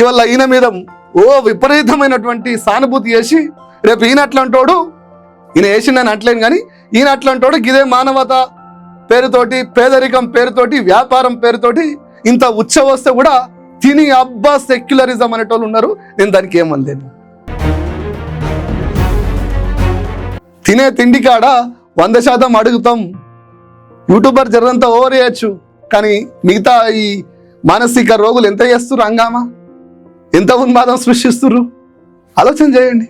ఇవాళ ఈయన మీద ఓ విపరీతమైనటువంటి సానుభూతి చేసి రేపు ఈయన అట్లాంటోడు ఈయన వేసిండని అంటలేను కానీ ఈయన అట్లాంటోడు గిదే మానవత పేరుతోటి పేదరికం పేరుతోటి వ్యాపారం పేరుతోటి ఇంత ఉచ్చ వస్తే కూడా తిని అబ్బా సెక్యులరిజం అనేటోళ్ళు ఉన్నారు. నేను దానికి ఏమనలేను. తినే తిండి కాడ వంద శాతం అడుగుతాం. యూట్యూబర్ జరంతా ఓవర్ చేయొచ్చు. కానీ మిగతా ఈ మానసిక రోగులు ఎంత చేస్తారు అంగామా ఎంత ఉన్మాదం సృష్టిస్తున్నారు ఆలోచన చేయండి.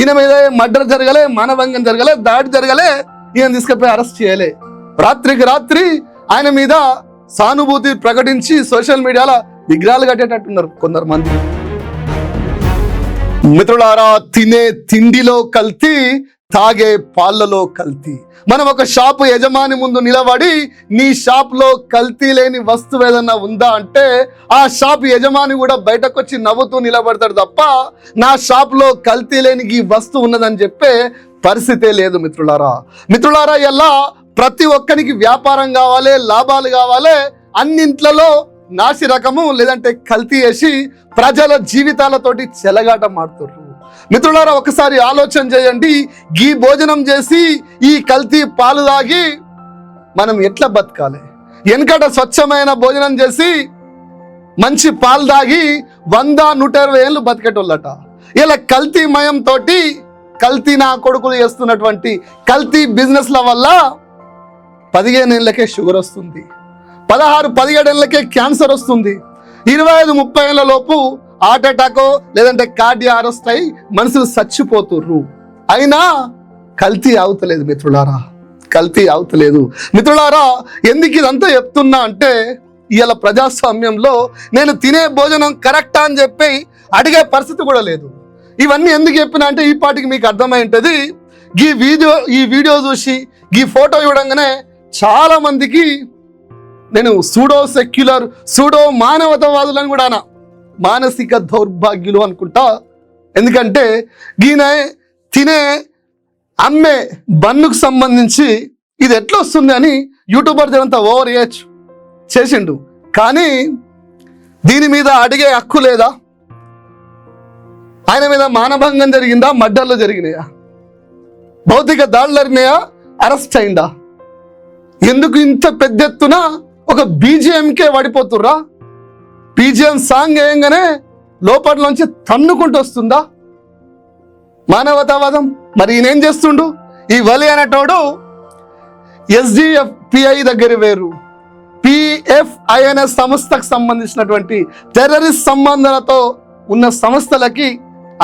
ఈయన మీద మర్డర్ జరగలే మానభంగం జరగలే దాడి జరగలే ఈయన తీసుకుపోయి అరెస్ట్ చేయలే. రాత్రికి రాత్రి ఆయన మీద సానుభూతి ప్రకటించి సోషల్ మీడియాలో విగ్రహాలు కట్టేటట్టున్నారు కొందరు మంది. మిత్రులారా తినే తిండిలో కల్తీ తాగే పాలలో కల్తీ. మనం ఒక షాపు యజమాని ముందు నిలబడి నీ షాప్లో కల్తీ లేని వస్తువు ఏదన్నా ఉందా అంటే ఆ షాప్ యజమాని కూడా బయటకు వచ్చి నవ్వుతూ నిలబడతాడు తప్ప నా షాప్లో కల్తీ లేని ఈ వస్తువు ఉన్నదని చెప్పే పరిస్థితే లేదు మిత్రులారా. మిత్రులారా ఎలా ప్రతి ఒక్కరికి వ్యాపారం కావాలి లాభాలు కావాలి అన్నింట్లలో నాసి రకము లేదంటే కల్తీ వేసి ప్రజల జీవితాలతోటి చెలగాట మాడుతుర్రు మిత్రులారా ఒకసారి ఆలోచన చేయండి. ఈ భోజనం చేసి ఈ కల్తీ పాలు తాగి మనం ఎట్లా బతకాలి? వెనకట స్వచ్ఛమైన భోజనం చేసి మంచి పాలు తాగి వంద నూట ఇరవై ఏళ్ళు బతికేటోళ్ళట. ఇలా కల్తీ మయంతో కల్తీ నా కొడుకులు చేస్తున్నటువంటి కల్తీ బిజినెస్ల వల్ల పదిహేను ఏళ్ళకే షుగర్ వస్తుంది. పదహారు పదిహేడు ఏళ్ళకే క్యాన్సర్ వస్తుంది. ఇరవై ఐదు ముప్పై ఏళ్ళ లోపు హార్ట్ అటాకో లేదంటే కార్డియా అరెస్ట్ అయి మనుషులు చచ్చిపోతుర్రు. అయినా కల్తీ అవుతలేదు మిత్రులారా. కల్తీ అవుతలేదు. మిత్రులారా ఎందుకు ఇదంతా చెప్తున్నా అంటే ఇవాళ ప్రజాస్వామ్యంలో నేను తినే భోజనం కరెక్టా అని చెప్పి అడిగే పరిస్థితి కూడా లేదు. ఇవన్నీ ఎందుకు చెప్పినా అంటే ఈ పాటికి మీకు అర్థమై ఉంటుంది. ఈ వీడియో ఈ వీడియో చూసి ఈ ఫోటో చూడంగానే చాలా మందికి నేను సూడో సెక్యులర్ సూడో మానవతావాదులను కూడా మానసిక దౌర్భాగ్యులు అనుకుంటా. ఎందుకంటే ఈయన తినే అమ్మే బన్నుకు సంబంధించి ఇది ఎట్లా వస్తుంది అని యూట్యూబర్ జనంతా ఓవర్ చేయొచ్చు చేసిండు. కానీ దీని మీద అడిగే హక్కు లేదా? ఆయన మీద మానభంగం జరిగిందా? మడ్డర్లు జరిగినాయా? భౌతిక దాడులు జరిగినాయా అరెస్ట్ అయిందా? ఎందుకు ఇంత పెద్ద ఎత్తున ఒక బీజేఎంకే పడిపోతుర్రా బీజిఎం సాంగ్ వేయంగానే లోపట్లోంచి తన్నుకుంటూ వస్తుందా? మానవతావాదం. మరి ఈయనేం చేస్తుండు? ఈ వలి అనేటోడు ఎస్డిఎఫ్ పిఐ దగ్గర వేరు. పిఎఫ్ఐఎన్ఎస్ సంస్థకు సంబంధించినటువంటి టెర్రరిస్ట్ సంబంధాలతో ఉన్న సంస్థలకి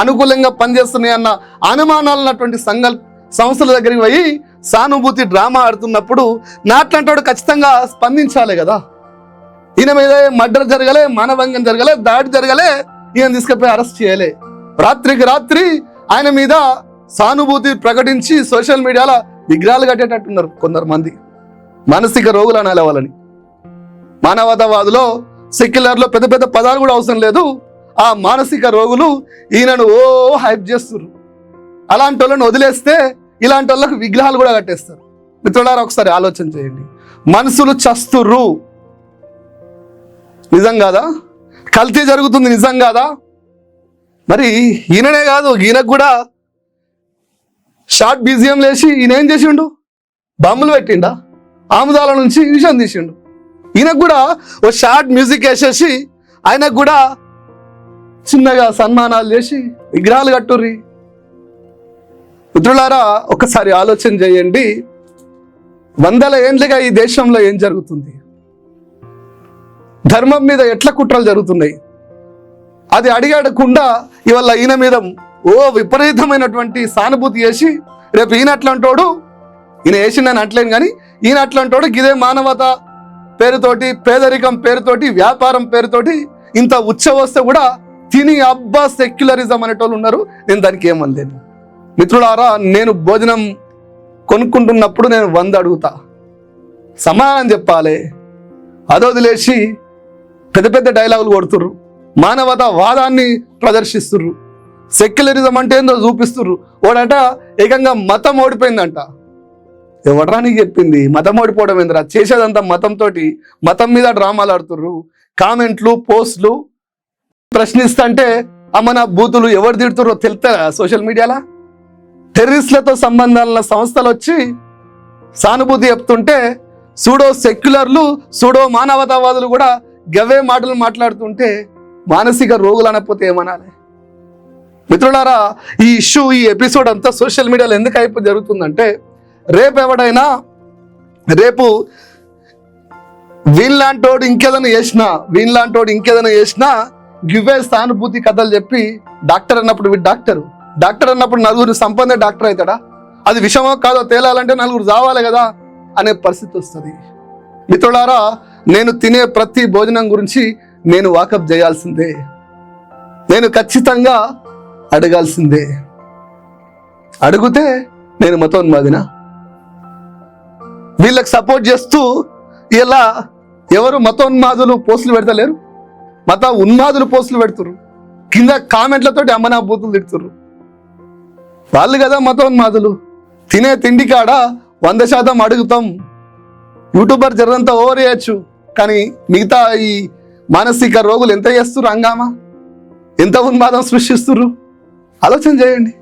అనుకూలంగా పనిచేస్తున్నాయి అన్న అనుమానాలు ఉన్నటువంటి సంఘ సంస్థల దగ్గరికి పోయి సానుభూతి డ్రామా ఆడుతున్నప్పుడు నాట్లాంటి ఖచ్చితంగా స్పందించాలి కదా. ఈయన మీద మర్డర్ జరగలే మానభంగం జరగలే దాడి జరగలే ఈయన తీసుకుపోయి అరెస్ట్ చేయలే. రాత్రికి రాత్రి ఆయన మీద సానుభూతి ప్రకటించి సోషల్ మీడియాలో విగ్రహాలు కట్టేటట్టున్నారు కొందరు మంది. మానసిక రోగులు అనాలి వాళ్ళని. మానవతావాదులో సెక్యులర్లో పెద్ద పెద్ద పదాలు కూడా అవసరం లేదు. ఆ మానసిక రోగులు ఈయనను ఓ హైప్ చేస్తున్నారు అలాంటి వాళ్ళని వదిలేస్తే ఇలాంటి వాళ్ళకు విగ్రహాలు కూడా కట్టేస్తారు. మిత్రులారా ఒకసారి ఆలోచన చేయండి. మనసులు చస్తుర్రు. నిజం కాదా? కల్తీ జరుగుతుంది నిజం కాదా? మరి ఈయననే కాదు ఈయనకు కూడా షార్ట్ బీజియం లేచి ఈయన ఏం చేసిండు? బాంబులు పెట్టిండా? ఆముదాల నుంచి విషయం తీసిండు. ఈయనకు కూడా ఓ షార్ట్ మ్యూజిక్ వేసేసి ఆయనకు కూడా చిన్నగా సన్మానాలు చేసి విగ్రహాలు కట్టుర్రి. మిత్రులారా ఒకసారి ఆలోచన చేయండి. వందల ఏండ్లుగా ఈ దేశంలో ఏం జరుగుతుంది? ధర్మం మీద ఎట్ల కుట్రలు జరుగుతున్నాయి? అది అడిగడకుండా ఇవాళ ఈయన మీద ఓ విపరీతమైనటువంటి సానుభూతి చేసి రేపు ఈయన అట్లాంటోడు ఈయన వేసిండని అట్లేను కానీ ఈయన అట్లాంటోడు గిదే మానవత పేరుతోటి పేదరికం పేరుతోటి వ్యాపారం పేరుతోటి ఇంత ఉచ్చ వస్తే కూడా తిని అబ్బా సెక్యులరిజం అనేటోళ్ళు ఉన్నారు. నేను దానికి ఏమనలేను మిత్రులారా నేను భోజనం కొనుక్కుంటున్నప్పుడు నేను వంద అడుగుతా. సమానం చెప్పాలి. అదో వదిలేసి పెద్ద పెద్ద డైలాగులు కొడుతుర్రు. మానవత వాదాన్ని ప్రదర్శిస్తుర్రు. సెక్యులరిజం అంటే ఏందో చూపిస్తుర్రు. వాడట ఏకంగా మతం ఓడిపోయిందంట. ఎవడరా నీకు చెప్పింది? మతం ఓడిపోవడం ఏందిరా? చేసేదంతా మతంతో మతం మీద డ్రామాలు ఆడుతుర్రు. కామెంట్లు పోస్టులు ప్రశ్నిస్తుంటే అమ్మన బూతులు ఎవరు తిడుతుర్రో తెలుస్తారా సోషల్ మీడియాలో? టెర్రరిస్టులతో సంబంధాల సంస్థలు వచ్చి సానుభూతి చెప్తుంటే సూడో సెక్యులర్లు సూడో మానవతావాదులు కూడా గవే మాటలు మాట్లాడుతుంటే మానసిక రోగులు అనకపోతే ఏమనాలి? మిత్రులారా ఈ ఇష్యూ ఈ ఎపిసోడ్ అంతా సోషల్ మీడియాలో ఎందుకు అయిపో జరుగుతుందంటే రేపు ఎవడైనా రేపు వీళ్ళలాంటోడు ఇంకేదైనా చేసినా వీళ్ళలాంటోడు ఇంకేదైనా చేసినా గివ్వే సానుభూతి కథలు చెప్పి డాక్టర్ అన్నప్పుడు వీడు డాక్టర్. డాక్టర్ అన్నప్పుడు నలుగురు సంపన్నే డాక్టర్ అవుతాడా? అది విషమో కాదో తేలాలంటే నలుగురు చావాలి కదా అనే పరిస్థితి వస్తుంది. మిత్రులారా నేను తినే ప్రతి భోజనం గురించి నేను వాకప్ చేయాల్సిందే. నేను ఖచ్చితంగా అడగాల్సిందే. అడిగితే నేను మతోన్మాదిన? వీళ్ళకి సపోర్ట్ చేస్తూ ఇలా ఎవరు మతోన్మాదులు పోస్టులు పెడతలేరు? మత ఉన్మాదులు పోస్టులు పెడుతురు కింద కామెంట్లతోటి అమ్మనా బూతులు తిడుతురు వాళ్ళు కదా మతోన్మాదులు. తినే తిండి కాడ వంద శాతం అడుగుతాం. యూట్యూబర్ జరంతా ఓవర్ చేయొచ్చు. కానీ మిగతా ఈ మానసిక రోగులు ఎంత చేస్తున్నారు హంగామా? ఎంత ఉన్మాదం సృష్టిస్తున్నారు ఆలోచన చేయండి.